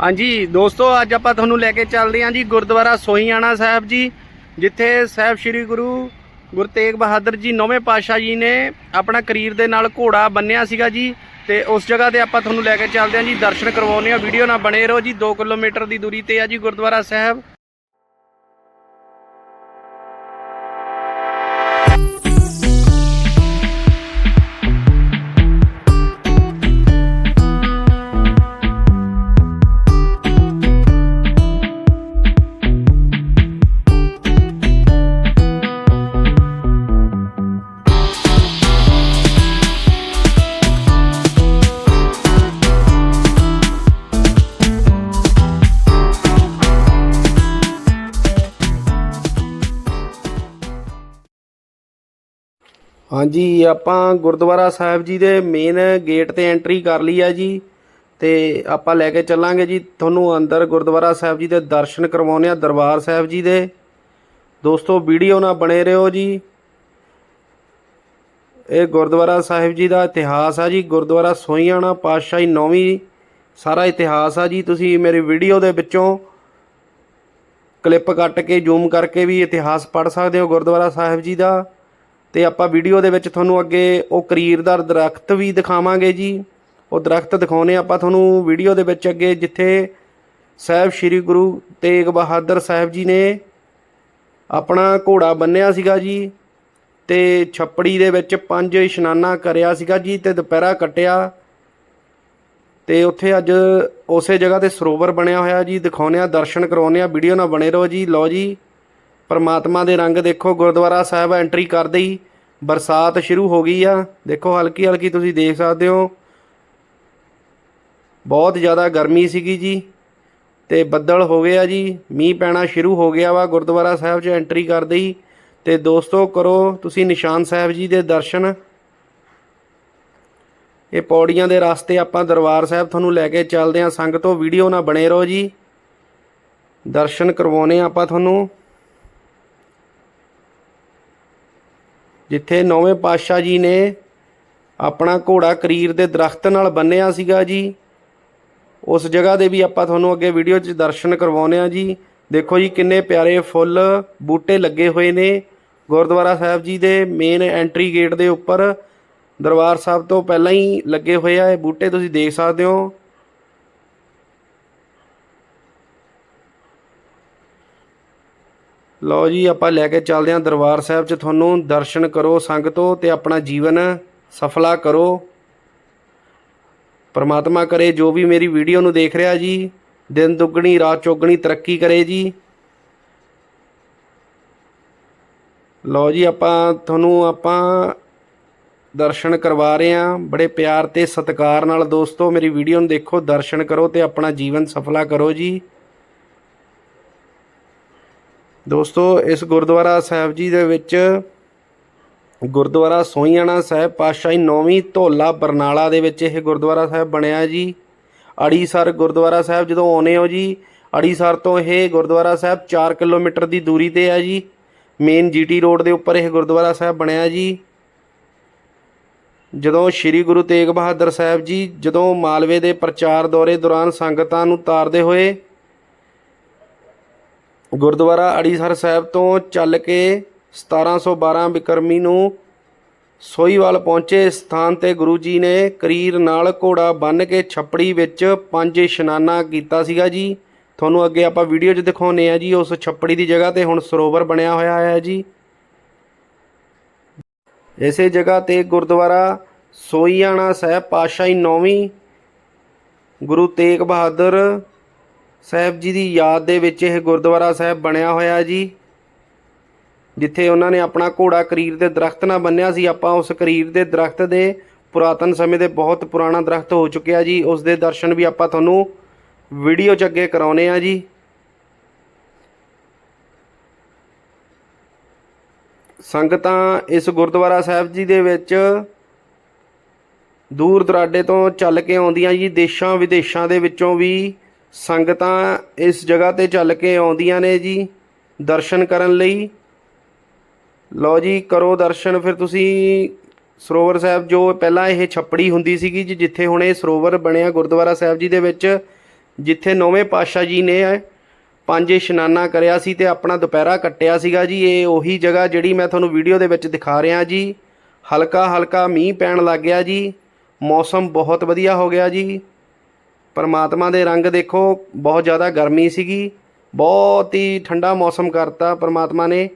ਹਾਂਜੀ, ਦੋਸਤੋ, ਅੱਜ ਆਪਾਂ ਤੁਹਾਨੂੰ ਲੈ ਕੇ ਚੱਲਦੇ ਹਾਂ ਜੀ ਗੁਰਦੁਆਰਾ ਸੋਹੀਆਣਾ ਸਾਹਿਬ ਜੀ, ਜਿੱਥੇ ਸਾਹਿਬ ਸ੍ਰੀ ਗੁਰੂ ਗੁਰੂ ਤੇਗ ਬਹਾਦਰ ਜੀ ਨੌਵੇਂ ਪਾਤਸ਼ਾਹ ਜੀ ਨੇ ਆਪਣਾ ਕਰੀਰ ਦੇ ਨਾਲ ਘੋੜਾ ਬੰਨਿਆ ਸੀਗਾ ਜੀ, ਤੇ ਉਸ ਜਗ੍ਹਾ ਤੇ ਆਪਾਂ ਤੁਹਾਨੂੰ ਲੈ ਕੇ ਚੱਲਦੇ ਹਾਂ ਜੀ, ਦਰਸ਼ਨ ਕਰਵਾਉਂਦੇ ਹਾਂ, ਵੀਡੀਓ ਨਾਲ ਬਣੇ ਰਹੋ ਜੀ 2 ਕਿਲੋਮੀਟਰ ਦੀ ਦੂਰੀ ਤੇ ਆ ਜੀ ਗੁਰਦੁਆਰਾ ਸਾਹਿਬ। ਹਾਂਜੀ, ਆਪਾਂ ਗੁਰਦੁਆਰਾ ਸਾਹਿਬ ਜੀ ਦੇ ਮੇਨ ਗੇਟ ਤੇ ਐਂਟਰੀ ਕਰ ਲਈ ਹੈ ਜੀ ਤੇ ਆਪਾਂ ਲੈ ਕੇ ਚੱਲਾਂਗੇ ਜੀ। ਤੁਹਾਨੂੰ ਅੰਦਰ ਗੁਰਦੁਆਰਾ ਸਾਹਿਬ ਜੀ ਦੇ ਦਰਸ਼ਨ ਕਰਵਾਉਂਦੇ ਆ, ਦਰਬਾਰ ਸਾਹਿਬ ਜੀ ਦੇ। ਦੋਸਤੋ ਵੀਡੀਓ ਨਾਲ ਬਣੇ ਰਹੋ ਜੀ। ਇਹ ਗੁਰਦੁਆਰਾ ਸਾਹਿਬ ਜੀ ਦਾ ਇਤਿਹਾਸ ਆ ਜੀ। ਗੁਰਦੁਆਰਾ ਸੋਹੀਆਣਾ ਪਾਤਸ਼ਾਹੀ ਨੌਵੀਂ ਸਾਰਾ ਇਤਿਹਾਸ ਆ ਜੀ। ਤੁਸੀਂ ਮੇਰੀ ਵੀਡੀਓ ਦੇ ਵਿੱਚੋਂ ਕਲਿੱਪ ਕੱਟ ਕੇ ਜ਼ੂਮ ਕਰਕੇ ਵੀ ਇਤਿਹਾਸ ਪੜ੍ਹ ਸਕਦੇ ਹੋ ਗੁਰਦੁਆਰਾ ਸਾਹਿਬ ਜੀ ਦਾ। ਤੇ ਆਪਾਂ ਵੀਡੀਓ ਦੇ ਵਿੱਚ ਤੁਹਾਨੂੰ ਅੱਗੇ ਉਹ ਕਰੀਰਦਾਰ ਦਰਖਤ ਵੀ ਦਿਖਾਵਾਂਗੇ ਜੀ। ਉਹ ਦਰਖਤ ਦਿਖਾਉਨੇ ਆਪਾਂ ਤੁਹਾਨੂੰ ਵੀਡੀਓ ਦੇ ਵਿੱਚ ਅੱਗੇ ਜਿੱਥੇ ਸਾਹਿਬ ਸ੍ਰੀ ਗੁਰੂ ਤੇਗ ਬਹਾਦਰ ਸਾਹਿਬ ਜੀ ਨੇ ਆਪਣਾ ਘੋੜਾ ਬੰਨਿਆ ਸੀਗਾ ਜੀ ਤੇ ਛੱਪੜੀ ਦੇ ਵਿੱਚ ਪੰਜ ਇਸ਼ਨਾਨਾ ਕਰਿਆ ਸੀਗਾ ਜੀ ਤੇ ਦੁਪਹਿਰਾ ਕੱਟਿਆ। ਤੇ ਉੱਥੇ ਅੱਜ ਉਸੇ ਜਗ੍ਹਾ ਤੇ ਸਰੋਵਰ ਬਣਿਆ ਹੋਇਆ ਜੀ। ਦਿਖਾਉਂਦੇ ਆ ਦਰਸ਼ਨ ਕਰਾਉਂਦੇ ਆ ਵੀਡੀਓ ਨਾਲ ਬਣੇ ਰਹੋ ਜੀ। ਲਓ ਜੀ। ਪਰਮਾਤਮਾ ਦੇ ਰੰਗ ਦੇਖੋ, ਗੁਰਦੁਆਰਾ ਸਾਹਿਬ ਐਂਟਰੀ ਕਰਦੇ ਹੀ ਬਰਸਾਤ ਸ਼ੁਰੂ ਹੋ ਗਈ ਆ। ਦੇਖੋ, ਹਲਕੀ ਹਲਕੀ ਤੁਸੀਂ ਦੇਖ ਸਕਦੇ ਹੋ। ਬਹੁਤ ਜ਼ਿਆਦਾ ਗਰਮੀ ਸੀਗੀ ਜੀ ਤੇ ਬੱਦਲ ਹੋ ਗਿਆ ਜੀ। ਮੀਂਹ ਪੈਣਾ ਸ਼ੁਰੂ ਹੋ ਗਿਆ ਵਾ, ਗੁਰਦੁਆਰਾ ਸਾਹਿਬ 'ਚ ਐਂਟਰੀ ਕਰਦੇ ਹੀ ਤੇ ਦੋਸਤੋ, ਕਰੋ ਤੁਸੀਂ ਨਿਸ਼ਾਨ ਸਾਹਿਬ ਜੀ ਦੇ ਦਰਸ਼ਨ। ਇਹ ਪੌੜੀਆਂ ਦੇ ਰਸਤੇ ਆਪਾਂ ਦਰਬਾਰ ਸਾਹਿਬ ਤੁਹਾਨੂੰ ਲੈ ਕੇ ਚੱਲਦੇ ਹਾਂ ਸੰਗਤੋ ਵੀਡੀਓ ਨਾ ਬਣੇ ਰਹੋ ਜੀ। ਦਰਸ਼ਨ ਕਰਵਾਉਨੇ ਆ ਆਪਾਂ ਤੁਹਾਨੂੰ। ਜਿੱਥੇ ਨੌਵੇਂ ਪਾਤਸ਼ਾਹ ਜੀ ਨੇ ਆਪਣਾ ਘੋੜਾ ਕਰੀਰ ਦੇ ਦਰਖਤ ਨਾਲ ਬੰਨਿਆ ਸੀਗਾ ਜੀ, ਉਸ ਜਗ੍ਹਾ ਦੇ ਵੀ ਆਪਾਂ ਤੁਹਾਨੂੰ ਅੱਗੇ ਵੀਡੀਓ 'ਚ ਦਰਸ਼ਨ ਕਰਵਾਉਨੇ ਆ ਜੀ। ਦੇਖੋ ਜੀ ਕਿੰਨੇ ਪਿਆਰੇ ਫੁੱਲ, ਬੂਟੇ ਲੱਗੇ ਹੋਏ ਨੇ। ਗੁਰਦੁਆਰਾ ਸਾਹਿਬ ਜੀ ਦੇ ਮੇਨ ਐਂਟਰੀ ਗੇਟ ਦੇ ਉੱਪਰ ਦਰਬਾਰ ਸਾਹਿਬ ਤੋਂ ਪਹਿਲਾਂ ਹੀ ਲੱਗੇ ਹੋਏ ਆ ਇਹ ਬੂਟੇ, ਤੁਸੀਂ ਦੇਖ ਸਕਦੇ ਹੋ। ਲਓ ਜੀ, ਆਪਾਂ ਲੈ ਕੇ ਚੱਲਦੇ ਹਾਂ ਦਰਬਾਰ ਸਾਹਿਬ 'ਚ ਤੁਹਾਨੂੰ ਦਰਸ਼ਨ ਕਰੋ ਸੰਗਤੋ ਤੇ ਆਪਣਾ ਜੀਵਨ ਸਫਲਾ ਕਰੋ। ਪਰਮਾਤਮਾ ਕਰੇ ਜੋ ਵੀ ਮੇਰੀ ਵੀਡੀਓ ਨੂੰ ਦੇਖ ਰਿਹਾ ਜੀ, ਦਿਨ ਦੁੱਗਣੀ, ਰਾਤ ਚੌਗਣੀ ਤਰੱਕੀ ਕਰੇ ਜੀ। ਲਓ ਜੀ, ਆਪਾਂ ਤੁਹਾਨੂੰ ਆਪਾਂ ਦਰਸ਼ਨ ਕਰਵਾ ਰਹੇ ਹਾਂ। ਬੜੇ ਪਿਆਰ ਤੇ ਸਤਿਕਾਰ ਨਾਲ ਦੋਸਤੋ, ਮੇਰੀ ਵੀਡੀਓ ਨੂੰ ਦੇਖੋ, ਦਰਸ਼ਨ ਕਰੋ ਤੇ ਆਪਣਾ ਜੀਵਨ ਸਫਲਾ ਕਰੋ ਜੀ। ਦੋਸਤੋ, ਇਸ ਗੁਰਦੁਆਰਾ ਸਾਹਿਬ ਜੀ ਦੇ ਵਿੱਚ ਗੁਰਦੁਆਰਾ ਸੋਈਆਣਾ ਸਾਹਿਬ ਪਾਤਸ਼ਾਹੀ ਨੌਵੀਂ ਧੋਲਾ ਬਰਨਾਲਾ ਦੇ ਵਿੱਚ ਇਹ ਗੁਰਦੁਆਰਾ ਸਾਹਿਬ ਬਣਿਆ ਜੀ। ਅੜੀਸਰ ਗੁਰਦੁਆਰਾ ਸਾਹਿਬ ਜਦੋਂ ਆਉਨੇ ਹੋ ਜੀ, ਅੜੀਸਰ ਤੋਂ ਇਹ ਗੁਰਦੁਆਰਾ ਸਾਹਿਬ 4 ਕਿਲੋਮੀਟਰ ਦੀ ਦੂਰੀ ਤੇ ਹੈ ਜੀ। ਮੇਨ ਜੀਟੀ ਰੋਡ ਦੇ ਉੱਪਰ ਇਹ ਗੁਰਦੁਆਰਾ ਸਾਹਿਬ ਬਣਿਆ ਜੀ। ਜਦੋਂ ਸ੍ਰੀ ਗੁਰੂ ਤੇਗ ਬਹਾਦਰ ਸਾਹਿਬ ਜੀ ਜਦੋਂ ਮਾਲਵੇ ਦੇ ਪ੍ਰਚਾਰ ਦੌਰੇ ਦੌਰਾਨ ਸੰਗਤਾਂ ਨੂੰ ਤਾਰਦੇ ਹੋਏ ਗੁਰਦੁਆਰਾ ਅੜੀਸਰ ਸਾਹਿਬ ਤੋਂ ਚੱਲ ਕੇ 1712 ਬਿਕਰਮੀ ਨੂੰ ਸੋਈਵਾਲ ਪਹੁੰਚੇ ਸਥਾਨ ਤੇ ਗੁਰੂ ਜੀ ਨੇ ਕਰੀਰ ਨਾਲ ਘੋੜਾ ਬੰਨ੍ਹ ਕੇ ਛੱਪੜੀ ਵਿੱਚ ਪੰਜ ਇਸ਼ਨਾਨਾ ਕੀਤਾ ਸੀਗਾ ਜੀ। ਤੁਹਾਨੂੰ ਅੱਗੇ ਆਪਾਂ ਵੀਡੀਓ 'ਚ ਦਿਖਾਉਨੇ ਆ ਜੀ, ਉਸ ਛੱਪੜੀ ਦੀ ਜਗ੍ਹਾ ਤੇ ਹੁਣ ਸਰੋਵਰ ਬਣਿਆ ਹੋਇਆ ਹੈ ਜੀ। ਇਸੇ ਜਗ੍ਹਾ ਤੇ ਗੁਰਦੁਆਰਾ ਸੋਈਆਣਾ ਸਾਹਿਬ ਪਾਤਸ਼ਾਹੀ ਨੌਵੀਂ ਗੁਰੂ ਤੇਗ ਬਹਾਦਰ ਸਾਹਿਬ ਜੀ ਦੀ ਯਾਦ ਦੇ ਵਿੱਚ ਇਹ ਗੁਰਦੁਆਰਾ ਸਾਹਿਬ ਬਣਿਆ ਹੋਇਆ ਜੀ, ਜਿੱਥੇ ਉਹਨਾਂ ਨੇ ਆਪਣਾ ਘੋੜਾ ਕਰੀਰ ਦੇ ਦਰਖਤ ਨਾਲ ਬੰਨਿਆ ਸੀ। ਆਪਾਂ ਉਸ ਕਰੀਰ ਦੇ ਦਰਖਤ ਦੇ ਪੁਰਾਤਨ ਸਮੇਂ ਦੇ ਬਹੁਤ ਪੁਰਾਣਾ ਦਰਖਤ ਹੋ ਚੁੱਕਿਆ ਜੀ। ਉਸ ਦੇ ਦਰਸ਼ਨ ਵੀ ਆਪਾਂ ਤੁਹਾਨੂੰ ਵੀਡੀਓ 'ਚ ਅੱਗੇ ਕਰਾਉਨੇ ਆ ਜੀ। ਸੰਗਤਾਂ ਇਸ ਗੁਰਦੁਆਰਾ ਸਾਹਿਬ ਜੀ ਦੇ ਵਿੱਚ ਦੂਰ ਦਰਾਡੇ ਤੋਂ ਚੱਲ ਕੇ ਆਉਂਦੀਆਂ ਜੀ। ਦੇਸ਼ਾਂ ਵਿਦੇਸ਼ਾਂ ਦੇ ਵਿੱਚੋਂ ਵੀ ਸੰਗਤਾਂ ਇਸ ਜਗ੍ਹਾ ਤੇ ਚੱਲ ਕੇ ਆਉਂਦੀਆਂ ਨੇ ਜੀ, ਦਰਸ਼ਨ ਕਰਨ ਲਈ। ਲਓ ਜੀ, ਕਰੋ ਦਰਸ਼ਨ। ਫਿਰ ਤੁਸੀਂ ਸਰੋਵਰ ਸਾਹਿਬ ਜੋ ਪਹਿਲਾਂ ਇਹ ਛੱਪੜੀ ਹੁੰਦੀ ਸੀਗੀ ਜੀ, ਜਿੱਥੇ ਹੁਣ ਇਹ ਸਰੋਵਰ ਬਣਿਆ ਗੁਰਦੁਆਰਾ ਸਾਹਿਬ ਜੀ ਦੇ ਵਿੱਚ, ਜਿੱਥੇ ਨੌਵੇਂ ਪਾਤਸ਼ਾਹ ਜੀ ਨੇ ਪੰਜ ਇਸ਼ਨਾਨਾ ਕਰਿਆ ਸੀ ਤੇ ਆਪਣਾ ਦੁਪਹਿਰਾ ਕੱਟਿਆ ਸੀਗਾ ਜੀ। ਇਹ ਉਹੀ ਜਗ੍ਹਾ ਜਿਹੜੀ ਮੈਂ ਤੁਹਾਨੂੰ ਵੀਡੀਓ ਦੇ ਵਿੱਚ ਦਿਖਾ ਰਿਹਾ ਜੀ। ਹਲਕਾ ਹਲਕਾ ਮੀਂਹ ਪੈਣ ਲੱਗ ਗਿਆ ਜੀ। ਮੌਸਮ ਬਹੁਤ ਵਧੀਆ ਹੋ ਗਿਆ ਜੀ। ਪਰਮਾਤਮਾ ਦੇ ਰੰਗ ਦੇਖੋ, ਬਹੁਤ ਜ਼ਿਆਦਾ ਗਰਮੀ ਸੀਗੀ, ਬਹੁਤ ਹੀ ਠੰਡਾ ਮੌਸਮ ਕਰਤਾ ਪਰਮਾਤਮਾ ਨੇ।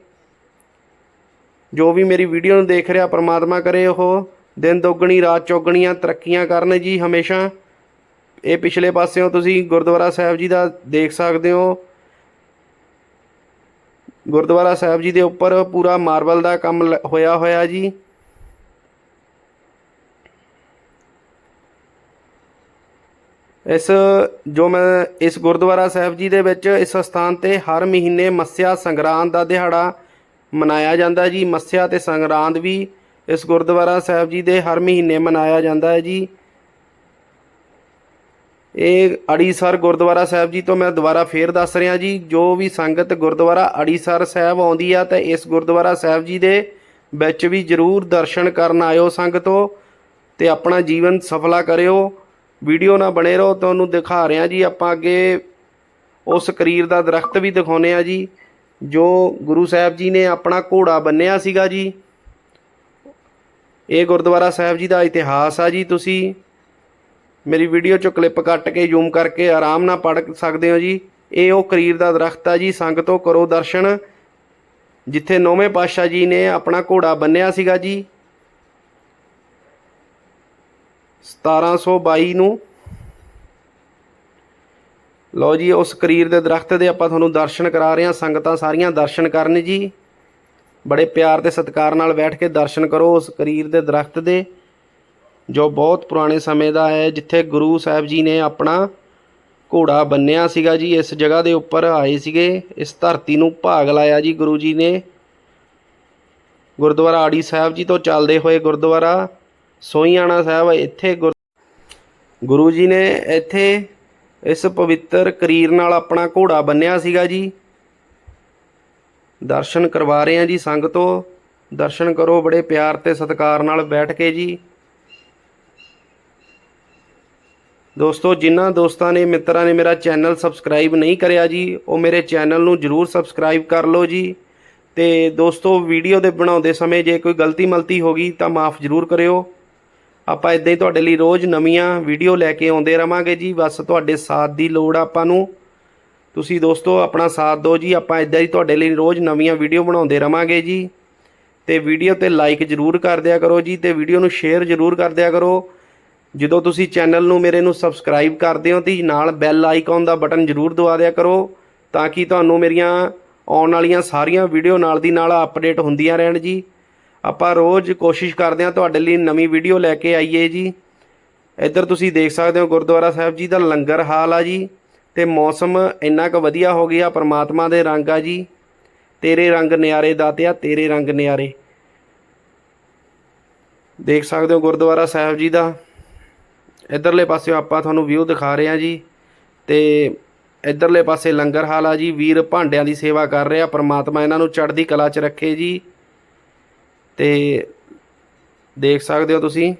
ਜੋ ਵੀ ਮੇਰੀ ਵੀਡੀਓ ਨੂੰ ਦੇਖ ਰਿਹਾ ਪਰਮਾਤਮਾ ਕਰੇ ਉਹ, ਦਿਨ ਦੁੱਗਣੀ, ਰਾਤ ਚੌਗਣੀਆਂ ਤਰੱਕੀਆਂ ਕਰਨ ਜੀ ਹਮੇਸ਼ਾ। ਇਹ ਪਿਛਲੇ ਪਾਸਿਓਂ ਤੁਸੀਂ ਗੁਰਦੁਆਰਾ ਸਾਹਿਬ ਜੀ ਦਾ ਦੇਖ ਸਕਦੇ ਹੋ। ਗੁਰਦੁਆਰਾ ਸਾਹਿਬ ਜੀ ਦੇ ਉੱਪਰ ਪੂਰਾ ਮਾਰਬਲ ਦਾ ਕੰਮ ਲ- ਹੋਇਆ ਹੋਇਆ ਜੀ। ਇਸ, ਜੋ ਮੈਂ ਇਸ ਗੁਰਦੁਆਰਾ ਸਾਹਿਬ ਜੀ ਦੇ ਵਿੱਚ ਇਸ ਸਥਾਨ ਤੇ ਹਰ ਮਹੀਨੇ ਮੱਸਿਆ ਸੰਗਰਾਂਦ ਦਾ ਦਿਹਾੜਾ ਮਨਾਇਆ ਜਾਂਦਾ ਜੀ। ਮੱਸਿਆ ਤੇ ਸੰਗਰਾਂਦ ਵੀ ਇਸ ਗੁਰਦੁਆਰਾ ਸਾਹਿਬ ਜੀ ਦੇ ਹਰ ਮਹੀਨੇ ਮਨਾਇਆ ਜਾਂਦਾ ਹੈ ਜੀ। ਇਹ ਅੜੀਸਰ ਗੁਰਦੁਆਰਾ ਸਾਹਿਬ ਜੀ ਤੋਂ ਮੈਂ ਦੁਬਾਰਾ ਫੇਰ ਦੱਸ ਰਿਹਾ ਜੀ। ਜੋ ਵੀ ਸੰਗਤ ਗੁਰਦੁਆਰਾ ਅੜੀਸਰ ਸਾਹਿਬ ਆਉਂਦੀ ਆ ਤਾਂ ਇਸ ਗੁਰਦੁਆਰਾ ਸਾਹਿਬ ਜੀ ਦੇ ਵਿੱਚ ਵੀ ਜ਼ਰੂਰ ਦਰਸ਼ਨ ਕਰਨ ਆਇਓ ਸੰਗਤੋ ਤੇ ਆਪਣਾ ਜੀਵਨ ਸਫਲਾ ਕਰਿਓ। ਵੀਡੀਓ ਨਾਲ ਬਣੇ ਰਹੋ, ਤੁਹਾਨੂੰ ਦਿਖਾ ਰਿਹਾ ਜੀ, ਆਪਾਂ ਅੱਗੇ ਉਸ ਕਰੀਰ ਦਾ ਦਰਖਤ ਵੀ ਦਿਖਾਉਨੇ ਆ ਜੀ, ਜੋ ਗੁਰੂ ਸਾਹਿਬ ਜੀ ਨੇ ਆਪਣਾ ਘੋੜਾ ਬੰਨਿਆ ਸੀਗਾ ਜੀ। ਇਹ ਗੁਰਦੁਆਰਾ ਸਾਹਿਬ ਜੀ ਦਾ ਇਤਿਹਾਸ ਆ ਜੀ, ਤੁਸੀਂ ਮੇਰੀ ਵੀਡੀਓ ਚੋਂ ਕਲਿੱਪ ਕੱਟ ਕੇ, ਜ਼ੂਮ ਕਰਕੇ ਆਰਾਮ ਨਾਲ ਪੜ੍ਹ ਸਕਦੇ ਹੋ ਜੀ। ਇਹ ਉਹ ਕਰੀਰ ਦਾ ਦਰਖਤ ਆ ਜੀ ਸੰਗਤੋਂ ਕਰੋ ਦਰਸ਼ਨ, ਜਿੱਥੇ ਨੌਵੇਂ ਪਾਤਸ਼ਾਹ ਜੀ ਨੇ ਆਪਣਾ ਘੋੜਾ ਬੰਨਿਆ ਸੀਗਾ ਜੀ। 1722 ਨੂੰ। ਲਓ ਜੀ, ਉਸ ਕਰੀਰ ਦੇ ਦਰਖਤ ਦੇ ਆਪਾਂ ਤੁਹਾਨੂੰ ਦਰਸ਼ਨ ਕਰਾ ਰਹੇ ਹਾਂ, ਸੰਗਤਾਂ ਸਾਰੀਆਂ ਦਰਸ਼ਨ ਕਰਨ ਜੀ। ਬੜੇ ਪਿਆਰ ਤੇ ਸਤਿਕਾਰ ਨਾਲ ਬੈਠ ਕੇ ਦਰਸ਼ਨ ਕਰੋ ਉਸ ਕਰੀਰ ਦੇ ਦਰਖਤ ਦੇ, ਜੋ ਬਹੁਤ ਪੁਰਾਣੇ ਸਮੇਂ ਦਾ ਹੈ, ਜਿੱਥੇ ਗੁਰੂ ਸਾਹਿਬ ਜੀ ਨੇ ਆਪਣਾ ਘੋੜਾ ਬੰਨਿਆ ਸੀਗਾ ਜੀ, ਇਸ ਜਗ੍ਹਾ ਦੇ ਉੱਪਰ ਆਏ ਸੀਗੇ, ਇਸ ਧਰਤੀ ਨੂੰ ਭਾਗ ਲਾਇਆ ਜੀ ਗੁਰੂ ਜੀ ਨੇ। ਗੁਰਦੁਆਰਾ ਆੜੀ ਸਾਹਿਬ ਜੀ ਤੋਂ ਚੱਲਦੇ ਹੋਏ ਗੁਰਦੁਆਰਾ ਸੋਈਆਣਾ ਸਾਹਿਬ, ਇੱਥੇ ਗੁਰ- ਗੁਰੂ ਜੀ ਨੇ ਇੱਥੇ ਇਸ ਪਵਿੱਤਰ ਕਰੀਰ ਨਾਲ ਆਪਣਾ ਘੋੜਾ ਬੰਨਿਆ ਸੀਗਾ ਜੀ। ਦਰਸ਼ਨ ਕਰਵਾ ਰਹੇ ਹਾਂ ਜੀ ਸੰਗਤੋ ਦਰਸ਼ਨ ਕਰੋ ਬੜੇ ਪਿਆਰ ਤੇ ਸਤਿਕਾਰ ਨਾਲ ਬੈਠ ਕੇ ਜੀ। ਦੋਸਤੋ, ਜਿਨ੍ਹਾਂ ਦੋਸਤਾਂ ਨੇ, ਮਿੱਤਰਾਂ ਨੇ ਮੇਰਾ ਚੈਨਲ ਸਬਸਕ੍ਰਾਈਬ ਨਹੀਂ ਕਰਿਆ ਜੀ, ਉਹ ਮੇਰੇ ਚੈਨਲ ਨੂੰ ਜਰੂਰ ਸਬਸਕ੍ਰਾਈਬ ਕਰ ਲਓ ਜੀ। ਤੇ ਦੋਸਤੋ, ਵੀਡੀਓ ਦੇ ਬਣਾਉਂਦੇ ਸਮੇਂ ਜੇ ਕੋਈ ਗਲਤੀ ਮਲਤੀ ਹੋ ਗਈ ਤਾਂ ਮਾਫ ਜਰੂਰ ਕਰਿਓ। ਆਪਾਂ ਇਦਾਂ ਹੀ ਤੁਹਾਡੇ ਲਈ ਰੋਜ਼ ਨਵੀਆਂ ਵੀਡੀਓ ਲੈ ਕੇ ਆਉਂਦੇ ਰਵਾਂਗੇ ਜੀ। ਬਸ ਤੁਹਾਡੇ ਸਾਥ ਦੀ ਲੋੜ ਆਪਾਂ ਨੂੰ। ਤੁਸੀਂ ਦੋਸਤੋ, ਆਪਣਾ ਸਾਥ ਦਿਓ ਜੀ। ਆਪਾਂ ਇਦਾਂ ਹੀ ਤੁਹਾਡੇ ਲਈ ਰੋਜ਼ ਨਵੀਆਂ ਵੀਡੀਓ ਬਣਾਉਂਦੇ ਰਵਾਂਗੇ ਜੀ। ਤੇ ਵੀਡੀਓ ਤੇ ਲਾਈਕ ਜਰੂਰ ਕਰ ਦਿਆ ਕਰੋ ਜੀ ਤੇ ਵੀਡੀਓ ਨੂੰ ਸ਼ੇਅਰ ਜਰੂਰ ਕਰ ਦਿਆ ਕਰੋ। ਜਦੋਂ ਤੁਸੀਂ ਚੈਨਲ ਨੂੰ ਮੇਰੇ ਨੂੰ ਸਬਸਕ੍ਰਾਈਬ ਕਰਦੇ ਹੋ ਤੇ ਨਾਲ ਬੈਲ ਆਈਕਨ ਦਾ ਬਟਨ ਜਰੂਰ ਦਬਾ ਦਿਆ ਕਰੋ ਤਾਂ ਕਿ ਤੁਹਾਨੂੰ ਮੇਰੀਆਂ ਆਉਣ ਵਾਲੀਆਂ ਸਾਰੀਆਂ ਵੀਡੀਓ ਨਾਲ ਦੀ ਨਾਲ ਅਪਡੇਟ ਹੁੰਦੀਆਂ ਰਹਿਣ ਜੀ। ਆਪਾਂ ਰੋਜ਼ ਕੋਸ਼ਿਸ਼ ਕਰਦੇ ਹਾਂ ਤੁਹਾਡੇ ਲਈ ਨਵੀਂ ਵੀਡੀਓ ਲੈ ਕੇ ਆਈਏ ਜੀ। ਇੱਧਰ ਤੁਸੀਂ ਦੇਖ ਸਕਦੇ ਹੋ ਗੁਰਦੁਆਰਾ ਸਾਹਿਬ ਜੀ ਦਾ ਲੰਗਰ ਹਾਲ ਆ ਜੀ। ਤੇ ਮੌਸਮ ਇੰਨਾ ਕੁ ਵਧੀਆ ਹੋ ਗਿਆ, ਪਰਮਾਤਮਾ ਦੇ ਰੰਗ ਆ ਜੀ। ਤੇਰੇ ਰੰਗ ਨਿਆਰੇ ਦਾਤਿਆ ਤੇਰੇ ਰੰਗ ਨਿਆਰੇ। ਦੇਖ ਸਕਦੇ ਹੋ ਗੁਰਦੁਆਰਾ ਸਾਹਿਬ ਜੀ ਦਾ। ਇਧਰਲੇ ਪਾਸੇ ਆਪਾਂ ਤੁਹਾਨੂੰ ਵਿਊ ਦਿਖਾ ਰਹੇ ਹਾਂ ਜੀ। ਤੇ ਇਧਰਲੇ ਪਾਸੇ ਲੰਗਰ ਹਾਲ ਆ ਜੀ। ਵੀਰ ਭਾਂਡਿਆਂ ਦੀ ਸੇਵਾ ਕਰ ਰਿਹਾ, ਪਰਮਾਤਮਾ ਇਹਨਾਂ ਨੂੰ ਚੜ੍ਹਦੀ ਕਲਾ 'ਚ ਰੱਖੇ ਜੀ। ਤੇ ਦੇਖ ਸਕਦੇ ਹੋ ਤੁਸੀਂ।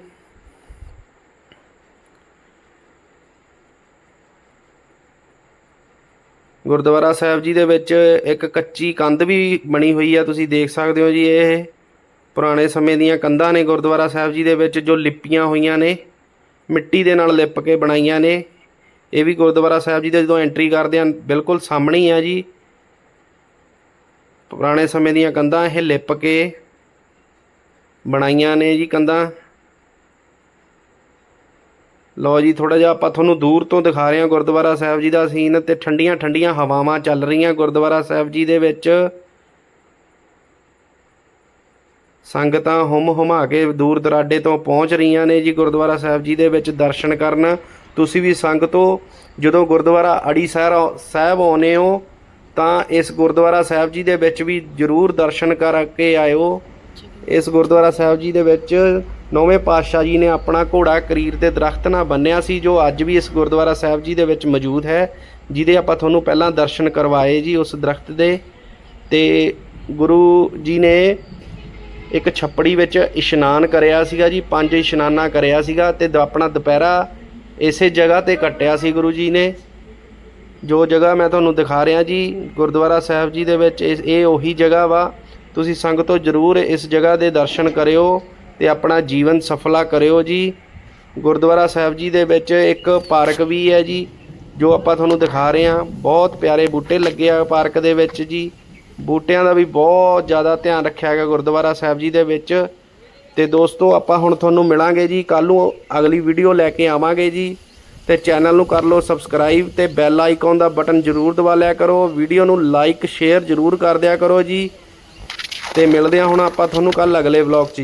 ਗੁਰਦੁਆਰਾ ਸਾਹਿਬ ਜੀ ਦੇ ਵਿੱਚ ਇੱਕ ਕੱਚੀ ਕੰਧ ਵੀ ਬਣੀ ਹੋਈ ਆ, ਤੁਸੀਂ ਦੇਖ ਸਕਦੇ ਹੋ ਜੀ ਇਹ। ਪੁਰਾਣੇ ਸਮੇਂ ਦੀਆਂ ਕੰਧਾਂ ਨੇ ਗੁਰਦੁਆਰਾ ਸਾਹਿਬ ਜੀ ਦੇ ਵਿੱਚ ਜੋ ਲਿਪੀਆਂ ਹੋਈਆਂ ਨੇ, ਮਿੱਟੀ ਦੇ ਨਾਲ ਲਿਪ ਕੇ ਬਣਾਈਆਂ ਨੇ। ਇਹ ਵੀ ਗੁਰਦੁਆਰਾ ਸਾਹਿਬ ਜੀ ਦੇ ਜਦੋਂ ਐਂਟਰੀ ਕਰਦੇ ਆ ਬਿਲਕੁਲ ਸਾਹਮਣੇ ਹੀ ਆ ਜੀ। ਪੁਰਾਣੇ ਸਮੇਂ ਦੀਆਂ ਕੰਧਾਂ ਇਹ ਲਿਪ ਕੇ ਬਣਾਈਆਂ ਨੇ ਜੀ ਕੰਧਾਂ। ਲਓ ਜੀ ਥੋੜਾ ਜਿਹਾ ਆਪਾਂ ਤੁਹਾਨੂੰ ਦੂਰ ਤੋਂ ਦਿਖਾ ਰਹੇ ਹਾਂ ਗੁਰਦੁਆਰਾ ਸਾਹਿਬ ਜੀ ਦਾ ਸੀਨ ਤੇ ਠੰਡੀਆਂ ਠੰਡੀਆਂ ਹਵਾਵਾਂ ਚੱਲ ਰਹੀਆਂ ਗੁਰਦੁਆਰਾ ਸਾਹਿਬ ਜੀ ਦੇ ਵਿੱਚ। ਸੰਗਤਾਂ ਹੁਮ ਹੁਮਾ ਕੇ ਦੂਰ ਦਰਾਡੇ ਤੋਂ ਪਹੁੰਚ ਰਹੀਆਂ ਨੇ ਜੀ ਗੁਰਦੁਆਰਾ ਸਾਹਿਬ ਜੀ ਦੇ ਵਿੱਚ ਦਰਸ਼ਨ ਕਰਨ। ਤੁਸੀਂ ਵੀ ਸੰਗਤੋ ਜਦੋਂ ਗੁਰਦੁਆਰਾ ਅੜੀ ਸਾਹਿਬ ਸਾਹਿਬ ਆਉਨੇ ਹੋ, ਤਾਂ ਇਸ ਗੁਰਦੁਆਰਾ ਸਾਹਿਬ ਜੀ ਦੇ ਵਿੱਚ ਵੀ ਜ਼ਰੂਰ ਦਰਸ਼ਨ ਕਰਕੇ ਆਇਓ। ਇਸ ਗੁਰਦੁਆਰਾ ਸਾਹਿਬ ਜੀ ਦੇ ਵਿੱਚ ਨੌਵੇਂ ਪਾਤਸ਼ਾਹ ਜੀ ਨੇ ਆਪਣਾ ਘੋੜਾ ਕਰੀਰ ਦੇ ਦਰਖਤ ਨਾਲ ਬੰਨਿਆ ਸੀ, ਜੋ ਅੱਜ ਵੀ ਇਸ ਗੁਰਦੁਆਰਾ ਸਾਹਿਬ ਜੀ ਦੇ ਵਿੱਚ ਮੌਜੂਦ ਹੈ, ਜਿਹਦੇ ਆਪਾਂ ਤੁਹਾਨੂੰ ਪਹਿਲਾਂ ਦਰਸ਼ਨ ਕਰਵਾਏ ਜੀ ਉਸ ਦਰਖਤ ਦੇ। ਤੇ ਗੁਰੂ ਜੀ ਨੇ ਇੱਕ ਛੱਪੜੀ ਵਿੱਚ ਇਸ਼ਨਾਨ ਕਰਿਆ ਸੀਗਾ ਜੀ, ਪੰਜ ਇਸ਼ਨਾਨਾ ਕਰਿਆ ਸੀਗਾ ਤੇ ਦ- ਆਪਣਾ ਦੁਪਹਿਰਾ ਇਸੇ ਜਗ੍ਹਾ ਤੇ ਕੱਟਿਆ ਸੀ ਗੁਰੂ ਜੀ ਨੇ। ਜੋ ਜਗ੍ਹਾ ਮੈਂ ਤੁਹਾਨੂੰ ਦਿਖਾ ਰਿਹਾ ਜੀ, ਗੁਰਦੁਆਰਾ ਸਾਹਿਬ ਜੀ ਦੇ ਵਿੱਚ ਇਸ- ਇਹ ਉਹੀ ਜਗ੍ਹਾ ਵਾ। ਤੁਸੀਂ ਸੰਗਤੋ ਜਰੂਰ ਇਸ ਜਗ੍ਹਾ ਦੇ ਦਰਸ਼ਨ ਕਰਿਓ ਤੇ ਆਪਣਾ ਜੀਵਨ ਸਫਲਾ ਕਰਿਓ ਜੀ। ਗੁਰਦੁਆਰਾ ਸਾਹਿਬ ਜੀ ਦੇ ਵਿੱਚ ਇੱਕ ਪਾਰਕ ਵੀ ਹੈ ਜੀ, ਜੋ ਆਪਾਂ ਤੁਹਾਨੂੰ ਦਿਖਾ ਰਹੇ ਹਾਂ। ਬਹੁਤ ਪਿਆਰੇ ਬੂਟੇ ਲੱਗੇ ਆ ਪਾਰਕ ਦੇ ਵਿੱਚ ਜੀ। ਬੂਟਿਆਂ ਦਾ ਵੀ ਬਹੁਤ ਜ਼ਿਆਦਾ ਧਿਆਨ ਰੱਖਿਆ ਗਿਆ ਗੁਰਦੁਆਰਾ ਸਾਹਿਬ ਜੀ ਦੇ ਵਿੱਚ। ਤੇ ਦੋਸਤੋ, ਆਪਾਂ ਹੁਣ ਤੁਹਾਨੂੰ ਮਿਲਾਂਗੇ ਜੀ। ਕੱਲ ਨੂੰ ਅਗਲੀ ਵੀਡੀਓ ਲੈ ਕੇ ਆਵਾਂਗੇ ਜੀ। ਤੇ ਚੈਨਲ ਨੂੰ ਕਰ ਲਓ ਸਬਸਕ੍ਰਾਈਬ ਤੇ ਬੈਲ ਆਈਕਨ ਦਾ ਬਟਨ ਜ਼ਰੂਰ ਦਬਾ ਲਿਆ ਕਰੋ। ਵੀਡੀਓ ਨੂੰ ਲਾਈਕ, ਸ਼ੇਅਰ ਜ਼ਰੂਰ ਕਰ ਦਿਆ ਕਰੋ ਜੀ। ਤੇ ਮਿਲਦੇ ਹਾਂ ਹੁਣ ਆਪਾਂ ਤੁਹਾਨੂੰ ਕੱਲ ਅਗਲੇ ਵਲੌਗ 'ਚ।